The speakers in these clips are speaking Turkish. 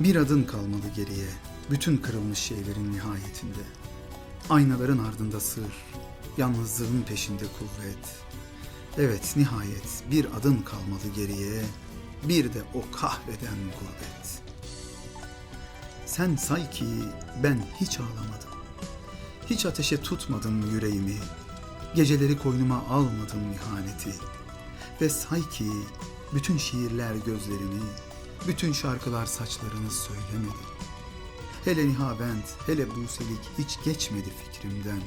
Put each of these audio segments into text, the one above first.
Bir adın kalmalı geriye, bütün kırılmış şeylerin nihayetinde. Aynaların ardında sır, yalnızlığın peşinde kuvvet. Evet, nihayet bir adın kalmalı geriye, bir de o kahreden gurbet. Sen say ki ben hiç ağlamadım. Hiç ateşe tutmadım yüreğimi. Geceleri koynuma almadım ihaneti. Ve say ki bütün şiirler gözlerini, bütün şarkılar saçlarını söylemedi. Hele Nihavent, hele Buselik hiç geçmedi fikrimden.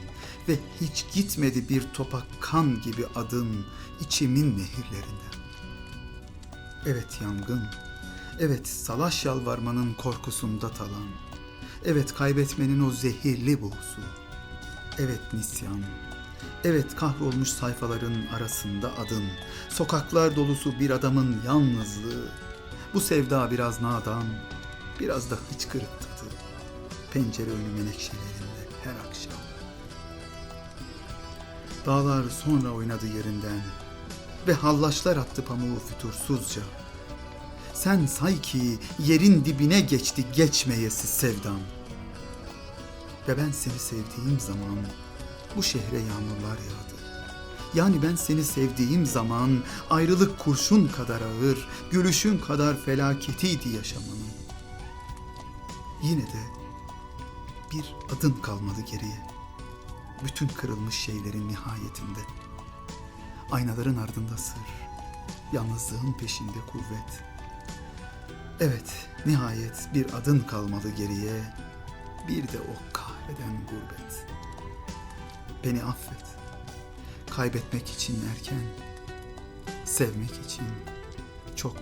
Ve hiç gitmedi bir topak kan gibi adın içimin nehirlerinden. Evet yangın, evet salaş yalvarmanın korkusunda talan, evet kaybetmenin o zehirli buğusu, evet nisyan, evet kahrolmuş sayfaların arasında adın, sokaklar dolusu bir adamın yalnızlığı, bu sevda biraz nadan, biraz da hıçkırık tadı, pencere önü menekşelerinde her akşam. Dağlar sonra oynadı yerinden ve hallaçlar attı pamuğu fütursuzca. Sen say ki yerin dibine geçti geçmeyesi sevdam. Ve ben seni sevdiğim zaman bu şehre yağmurlar yağdı. Yani ben seni sevdiğim zaman ayrılık kurşun kadar ağır, gülüşün kadar felaketiydi yaşamanın. Yine de bir adın kalmadı geriye. Bütün kırılmış şeylerin nihayetinde. Aynaların ardında sır, yalnızlığın peşinde kuvvet. Evet, nihayet bir adın kalmadı geriye, bir de o kahreden gurbet. Beni affet. Kaybetmek için erken, sevmek için çok